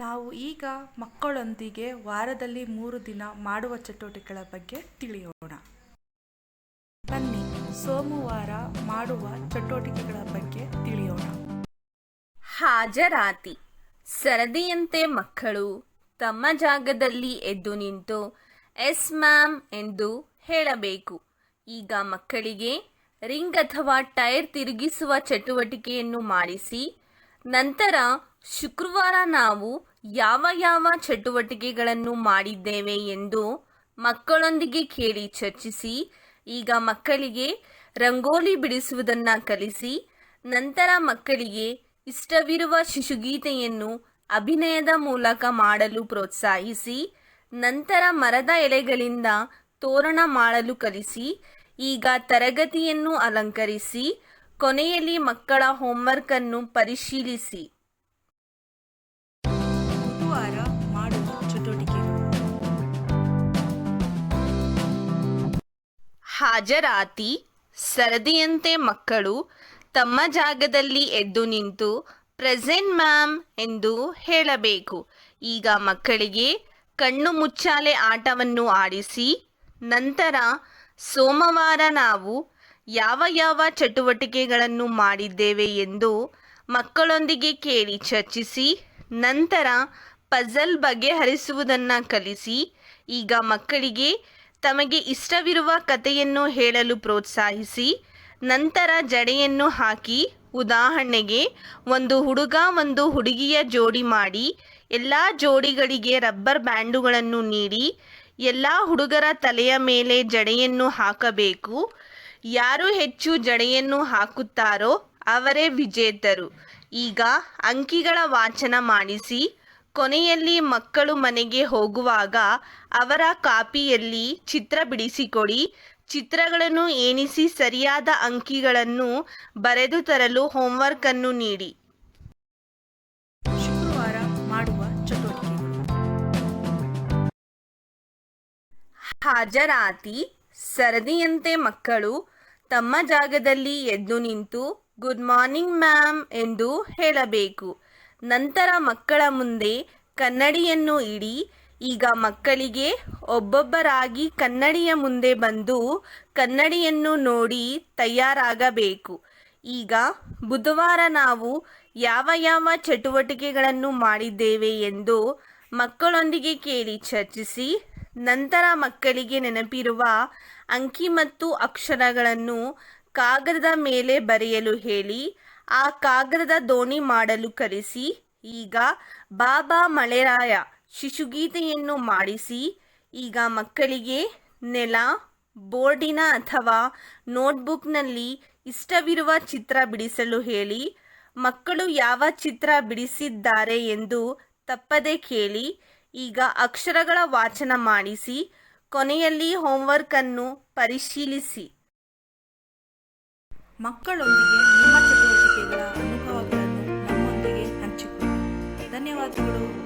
ನಾವು ಈಗ ಮಕ್ಕಳೊಂದಿಗೆ ವಾರದಲ್ಲಿ ಮೂರು ದಿನ ಮಾಡುವ ಚಟುವಟಿಕೆಗಳ ಬಗ್ಗೆ ತಿಳಿಯೋಣ. ಬನ್ನಿ, ಸೋಮವಾರ ಮಾಡುವ ಚಟುವಟಿಕೆಗಳ ಬಗ್ಗೆ ತಿಳಿಯೋಣ. ಹಾಜರಾತಿ. ಸರದಿಯಂತೆ ಮಕ್ಕಳು ತಮ್ಮ ಜಾಗದಲ್ಲಿ ಎದ್ದು ನಿಂತು, ಎಸ್ ಮ್ಯಾಮ್ ಎಂದು ಹೇಳಬೇಕು. ಈಗ ಮಕ್ಕಳಿಗೆ ರಿಂಗ್ ಅಥವಾ ಟೈರ್ ತಿರುಗಿಸುವ ಚಟುವಟಿಕೆಯನ್ನು ಮಾಡಿಸಿ, ನಂತರ ಶುಕ್ರವಾರ ನಾವು ಯಾವ ಯಾವ ಚಟುವಟಿಕೆಗಳನ್ನು ಮಾಡಿದ್ದೇವೆ ಎಂದು ಮಕ್ಕಳೊಂದಿಗೆ ಕೇಳಿ ಚರ್ಚಿಸಿ, ಈಗ ಮಕ್ಕಳಿಗೆ ರಂಗೋಲಿ ಬಿಡಿಸುವುದನ್ನು ಕಲಿಸಿ, ನಂತರ ಮಕ್ಕಳಿಗೆ ಇಷ್ಟವಿರುವ ಶಿಶುಗೀತೆಯನ್ನು ಅಭಿನಯದ ಮೂಲಕ ಮಾಡಲು ಪ್ರೋತ್ಸಾಹಿಸಿ, ನಂತರ ಮರದ ಎಲೆಗಳಿಂದ ತೋರಣ ಮಾಡಲು ಕಲಿಸಿ, ಈಗ ತರಗತಿಯನ್ನು ಅಲಂಕರಿಸಿ, ಕೊನೆಯಲ್ಲಿ ಮಕ್ಕಳ ಹೋಮ್ವರ್ಕನ್ನು ಪರಿಶೀಲಿಸಿ. ಹಾಜರಾತಿ ಸರದಿಯಂತೆ ಮಕ್ಕಳು ತಮ್ಮ ಜಾಗದಲ್ಲಿ ಎದ್ದು ನಿಂತು, ಪ್ರೆಸೆಂಟ್ ಮ್ಯಾಮ್ ಎಂದು ಹೇಳಬೇಕು. ಈಗ ಮಕ್ಕಳಿಗೆ ಕಣ್ಣು ಮುಚ್ಚಾಲೆ ಆಟವನ್ನು ಆಡಿಸಿ, ನಂತರ ಸೋಮವಾರ ನಾವು ಯಾವ ಯಾವ ಚಟುವಟಿಕೆಗಳನ್ನು ಮಾಡಿದ್ದೇವೆ ಎಂದು ಮಕ್ಕಳೊಂದಿಗೆ ಕೇಳಿ ಚರ್ಚಿಸಿ, ನಂತರ ಪಜಲ್ ಬಗೆಹರಿಸುವುದನ್ನು ಕಲಿಸಿ, ಈಗ ಮಕ್ಕಳಿಗೆ ತಮಗೆ ಇಷ್ಟವಿರುವ ಕಥೆಯನ್ನು ಹೇಳಲು ಪ್ರೋತ್ಸಾಹಿಸಿ, ನಂತರ ಜಡೆಯನ್ನು ಹಾಕಿ, ಉದಾಹರಣೆಗೆ, ಒಂದು ಹುಡುಗ ಒಂದು ಹುಡುಗಿಯ ಜೋಡಿ ಮಾಡಿ, ಎಲ್ಲ ಜೋಡಿಗಳಿಗೆ ರಬ್ಬರ್ ಬ್ಯಾಂಡುಗಳನ್ನು ನೀಡಿ, ಎಲ್ಲ ಹುಡುಗರ ತಲೆಯ ಮೇಲೆ ಜಡೆಯನ್ನು ಹಾಕಬೇಕು. ಯಾರು ಹೆಚ್ಚು ಜಡೆಯನ್ನು ಹಾಕುತ್ತಾರೋ ಅವರೇ ವಿಜೇತರು. ಈಗ ಅಂಕಿಗಳ ವಾಚನ ಮಾಡಿಸಿ ಕೊನೆಯಲ್ಲಿ ಮಕ್ಕಳು ಮನೆಗೆ ಹೋಗುವಾಗ ಅವರ ಕಾಪಿಯಲ್ಲಿ ಚಿತ್ರ ಬಿಡಿಸಿಕೊಡಿ. ಚಿತ್ರಗಳನ್ನು ಎಣಿಸಿ ಸರಿಯಾದ ಅಂಕಿಗಳನ್ನು ಬರೆದು ತರಲು ಹೋಮ್ವರ್ಕ್ ಅನ್ನು ನೀಡಿ. ಶುಕ್ರವಾರ ಮಾಡುವ ಚಟುವಟಿಕೆಗಳು ಹಾಜರಾತಿ ಸರದಿಯಂತೆ ಮಕ್ಕಳು ತಮ್ಮ ಜಾಗದಲ್ಲಿ ಎದ್ದು ನಿಂತು ಗುಡ್ ಮಾರ್ನಿಂಗ್ ಮ್ಯಾಮ್ ಎಂದು ಹೇಳಬೇಕು. ನಂತರ ಮಕ್ಕಳ ಮುಂದೆ ಕನ್ನಡಿಯನ್ನು ಇಡಿ. ಈಗ ಮಕ್ಕಳಿಗೆ ಒಬ್ಬೊಬ್ಬರಾಗಿ ಕನ್ನಡಿಯ ಮುಂದೆ ಬಂದು ಕನ್ನಡಿಯನ್ನು ನೋಡಿ ತಯಾರಾಗಬೇಕು. ಈಗ ಬುಧವಾರ ನಾವು ಯಾವ ಯಾವ ಚಟುವಟಿಕೆಗಳನ್ನು ಮಾಡಿದ್ದೇವೆ ಎಂದು ಮಕ್ಕಳೊಂದಿಗೆ ಕೇಳಿ ಚರ್ಚಿಸಿ, ನಂತರ ಮಕ್ಕಳಿಗೆ ನೆನಪಿರುವ ಅಂಕಿ ಮತ್ತು ಅಕ್ಷರಗಳನ್ನು ಕಾಗದದ ಮೇಲೆ ಬರೆಯಲು ಹೇಳಿ ಆ ಕಾಗದದ ದೋಣಿ ಮಾಡಲು ಕರೆಸಿ, ಈಗ ಬಾಬಾ ಮಳೆರಾಯ ಶಿಶುಗೀತೆಯನ್ನು ಮಾಡಿಸಿ, ಈಗ ಮಕ್ಕಳಿಗೆ ನೆಲ, ಬೋರ್ಡಿನ ಅಥವಾ ನೋಟ್ಬುಕ್ನಲ್ಲಿ ಇಷ್ಟವಿರುವ ಚಿತ್ರ ಬಿಡಿಸಲು ಹೇಳಿ, ಮಕ್ಕಳು ಯಾವ ಚಿತ್ರ ಬಿಡಿಸಿದ್ದಾರೆ ಎಂದು ತಪ್ಪದೆ ಕೇಳಿ, ಈಗ ಅಕ್ಷರಗಳ ವಾಚನ ಮಾಡಿಸಿ, ಕೊನೆಯಲ್ಲಿ ಹೋಂವರ್ಕ್ ಅನ್ನು ಪರಿಶೀಲಿಸಿ. ಮಕ್ಕಳೊಂದಿಗೆ ಅನುಭವಗಳನ್ನು ನಮ್ಮೊಂದಿಗೆ ಹಂಚಿಕೊಳ್ಳಿ. ಧನ್ಯವಾದಗಳು.